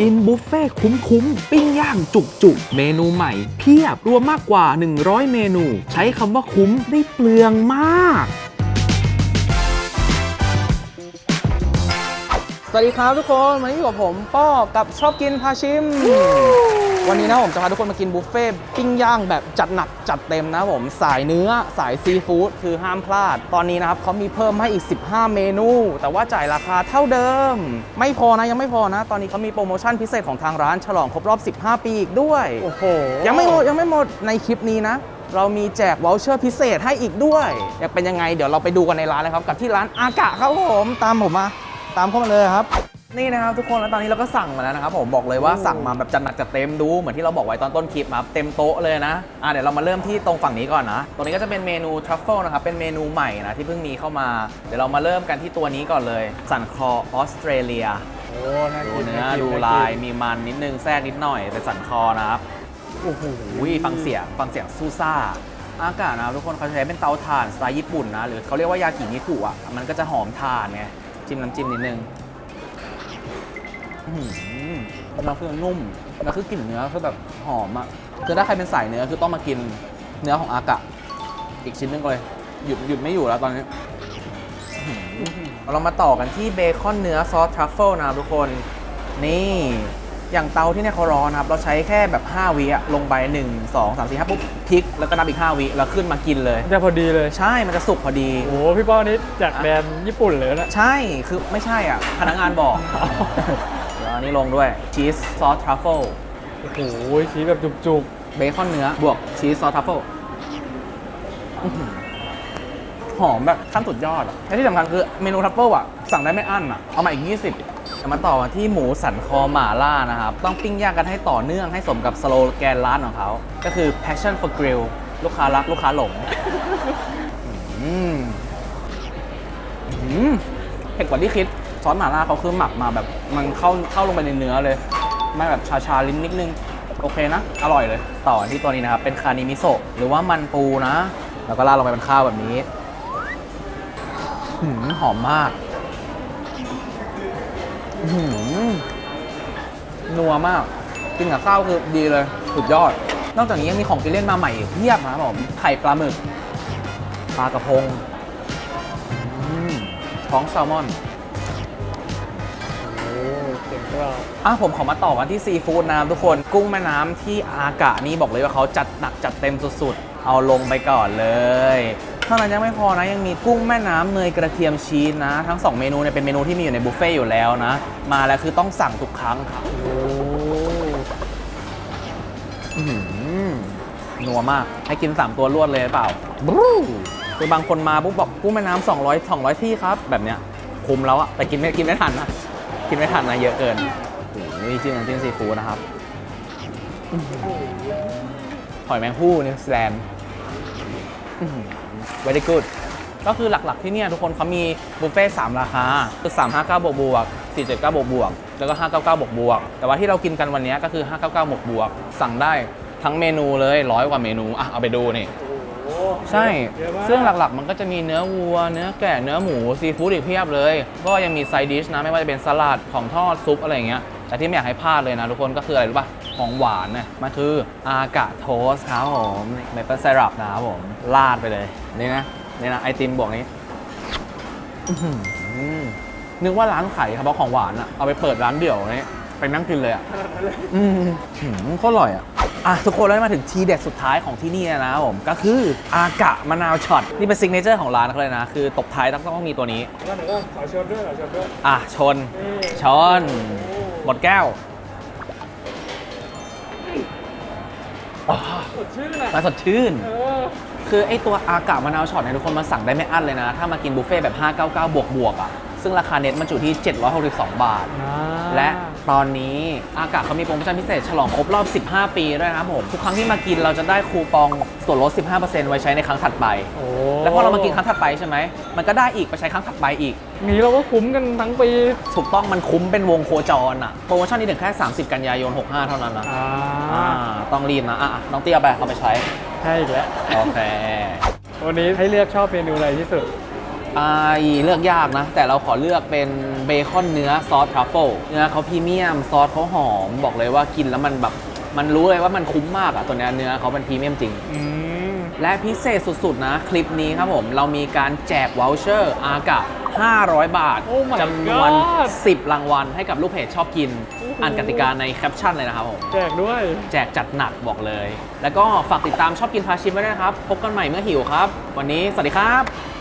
กินบุฟเฟ่คุ้มๆ ปิ้งย่างจุกๆ เมนูใหม่ เพียบรวมมากกว่า 100 เมนู ใช้คำว่าคุ้มได้เปลืองมาก วัสดีครับทุกคน วันนี้อยู่กับผมป้อกับชอบกินพาชิม วันนี้นะผมจะพาทุกคนมากินบุฟเฟ่ต์ปิ้งย่างแบบจัดหนักจัดเต็มนะผมสายเนื้อสายซีฟู้ดคือห้ามพลาด ตอนนี้นะครับเขามีเพิ่มให้อีก 15 เมนู แต่ว่าจ่ายราคาเท่าเดิม ไม่พอนะยังไม่พอนะ ตอนนี้เขามีโปรโมชั่นพิเศษของทางร้านฉลองครบรอบ 15 ปีอีกด้วยโอ้โหยังไม่หมดยังไม่หมดในคลิปนี้นะเรามีแจกวอลเชอร์พิเศษให้อีกด้วย อยากเป็นยังไง เดี๋ยวเราไปดูกันในร้านเลยครับ กับที่ร้านอากะครับผม ตามผมมา ตามเข้ามาเลยครับ นี่นะครับทุกคนแล้วตอนนี้เราก็สั่งมาแล้วนะครับผมบอกเลยว่าสั่งมาแบบจัดหนักจัดเต็มดูเหมือนที่เราบอกไว้ตอนต้นคลิปมาเต็มโต๊ะเลยนะอะเดี๋ยวเรามาเริ่มที่ตรงฝั่งนี้ก่อนนะตรงนี้ก็จะเป็นเมนูทรัฟเฟิลนะครับเป็นเมนูใหม่นะที่เพิ่งมีเข้ามาเดี๋ยวเรามาเริ่มกันที่ตัวนี้ก่อนเลย สันคอออสเตรเลียโอ้น่าดูกินเนื้อกิดูกิลายมีมันนิดนึงแทรกนิดหน่อยเป็นสันคอนะครับโอ้โหอุ้ยฟังเสียงฟังเสียงซูซ่าอากาศนะครับทุกคนเขาใช้เป็นเตาถ่านสไตล์ญี่ปุ่นนะหรือเขาเรียกว่ายากินิคุอะมันก็จะหอมถ่านไง จิ้มน้ำจิ้มนิดนึงอื้อหือแล้วคือนุ่มแล้วคือกลิ่นเนื้อคือแบบหอมอะคือถ้าใครเป็นสายเนื้อคือต้องมากินเนื้อของอากะ อีกชิ้นนึงเลย หยุดหยุดไม่อยู่แล้วตอนนี้เรามาต่อกันที่เบคอนเนื้อซอสทรัฟเฟิลนะทุกคน นี่ อย่างเตาที่เนี่ยเขาร้อนนะครับ เราใช้แค่แบบ 5 วิอะลงไป 1 2 3 4 5ปุ๊บพลิก แล้วก็นับอีก 5 วิแล้วขึ้นมากินเลย จะพอดีเลย ใช่ มันจะสุกพอดี โอ้โหพี่ป้อนี่จากแดนญี่ปุ่นเลยนะ ใช่ คือไม่ใช่อะ พนักงานบอกเดี๋ยวอันนี้ลงด้วยชีสซอสทรัฟเฟิลโอ้โหชีสแบบจุกเบคอนเนื้อบวกชีสซอสทรัฟเฟิลอื้อหือหอมแบบขั้นสุดยอดอะและที่สำคัญคือเมนูทรัฟเฟิลอะสั่งได้ไม่อั้นอะเอามาอีก 20 จะมาต่อกันที่หมูสันคอหม่าล่านะครับ ต้องปิ้งย่างกันให้ต่อเนื่องให้สมกับสโลแกนร้านของเขา ก็คือ passion for grill ลูกค้ารักลูกค้าหลงอืมอืมเผ็ดกว่าที่คิดซอสหม่าล่าเขาคือหมักมาแบบมันเข้าเข้าลงไปในเนื้อเลยไม่แบบชาชาๆลิ้นนิดนึง โอเคนะ อร่อยเลย ต่อที่ตัวนี้นะครับ เป็นคานิมิโซะหรือว่ามันปูนะ แล้วก็ราดลงไปเป็นข้าวแบบนี้หอมมาก นัวมาก กินกับข้าวคือดีเลย สุดยอด นอกจากนี้ยังมีของกินเล่นมาใหม่อีกเพียบนะครับผม ไข่ปลาหมึก ปลากระพงอืมท้องแซลมอนๆโอ้เจ๋งเราอะผมขอมาต่อกันที่ซีฟู้ดนะครับทุกคน กุ้งแม่น้ำที่อากะนี่บอกเลยว่าเขาจัดหนักจัดเต็มสุดๆ เอาลงไปก่อนเลย เท่านั้นยังไม่พอนะยังมีกุ้งแม่น้ำเนยกระเทียมชีสนะ ทั้ง 2 เมนูเนี่ยเป็นเมนูที่มีอยู่ในบุฟเฟ่ต์อยู่แล้วนะ มาแล้วคือต้องสั่งทุกครั้งครับโอ้อื้อหือนัวมาก ให้กิน 3 ตัวรวดเลยหรือเปล่าบรูคือบางคนมาปุ๊บบอกกุ้งแม่น้ำ200 200ที่ครับ แบบเนี้ยคุ้มแล้วอะแต่กินไม่กินไม่ทันนะกินไม่ทันนะเยอะเกินโอ้ยจิ้มน้ำจิ้มซีฟู้ดนะครับอื้อหือหอยแมงผู้นิวซีแลนด์ very good ก็คือหลักๆที่เนี่ยทุกคนเขามีบุฟเฟ่ต์3ราคาคือ359 บวกบวก479 บวกบวกแล้วก็ 599 บวกบวกแต่ว่าที่เรากินกันวันนี้ก็คือ 599 บวกบวกสั่งได้ทั้งเมนูเลยร้อยกว่าเมนูอะเอาไปดูนี่โหใช่เยอะมากซึ่งหลักๆ มันก็จะมีเนื้อวัว เนื้อแกะ เนื้อหมู ซีฟู้ดอีกเพียบเลย ก็ยังมีไซดิชนะ ไม่ว่าจะเป็นสลัด ของทอด ซุป อะไรอย่างเงี้ย แต่ที่ไม่อยากให้พลาดเลยนะทุกคนก็คืออะไรรู้ป่ะ ของหวานเนี่ยมันคืออากะโทสต์ครับผมเมเปิลไซรัปนะครับผมราดไปเลย นี่นะนี่นะไอติมบวกนี้อื้อหือนึกว่าร้านขายเฉพาะของหวานอะเอาไปเปิดร้านเดี่ยวนี่ไปนั่งกินเลยอะอืมหืมโคตรอร่อยอะอะทุกคนแล้วมาถึงทีเด็ดสุดท้ายของที่นี่แล้วนะครับผมก็คืออากะมะนาวช็อตนี่เป็นซิกเนเจอร์ของร้านเขาเลยนะ คือตบท้ายต้องต้องมีตัวนี้แล้วหนูก็ขอชนด้วยขอชนด้วยอะชนนี่ชน หมดแก้วสดชื่นอะมาสดชื่น เออ คือไอตัวอากะมะนาวช็อตเนี่ยทุกคนมาสั่งได้ไม่อั้นเลยนะ ถ้ามากินบุฟเฟ่ต์แบบ 599 บวกบวกๆอะ ซึ่งราคาเน็ตมันอยู่ที่ 762 บาท และ ตอนนี้อากาศเขามีโปรโมชั่นพิเศษฉลองครบรอบ 15 ปีด้วยนะครับผม ทุกครั้งที่มากินเราจะได้คูปองส่วนลด 15%ไว้ใช้ในครั้งถัดไป โอ้แล้วพอเรามากินครั้งถัดไปใช่ไหม มันก็ได้อีกไปใช้ครั้งถัดไปอีก นี้เราก็คุ้มกันทั้งปีถูกต้องมันคุ้มเป็นวงโคจรอะ โปรโมชั่นนี้ถึงแค่ 30 กันยายน 65 เท่านั้นนะอ่าอ่าต้องรีบนะอะน้องเตี้ยไปเอาไปใช้ ให้อีกแล้ว โอเค วันนี้ให้เลือกชอบเมนูอะไรที่สุด ไอเลือกยากนะ แต่เราขอเลือกเป็นเบคอนเนื้อซอสทรัฟเฟิลเนื้อเขาพรีเมียมซอสเขาหอม บอกเลยว่ากินแล้วมันแบบมันรู้เลยว่ามันคุ้มมากอะตัวเนี้ยเนื้อเขาเป็นพรีเมียมจริงอืมและพิเศษสุด ๆ นะ คลิปนี้ครับผม เรามีการแจกว o ลเชอร์อากะ 500 บาท Oh my จำนวน God 10 รางวัลให้กับลูกเพจชอบกิน โอ้โห อ่านกติกาในแคปชั่นเลยนะครับผม แจกด้วย แจกจัดหนักบอกเลย แล้วก็ฝากติดตามชอบกินพาชิมไว้ด้วยนะครับ พบกันใหม่เมื่อหิวครับ วันนี้สวัสดีครับ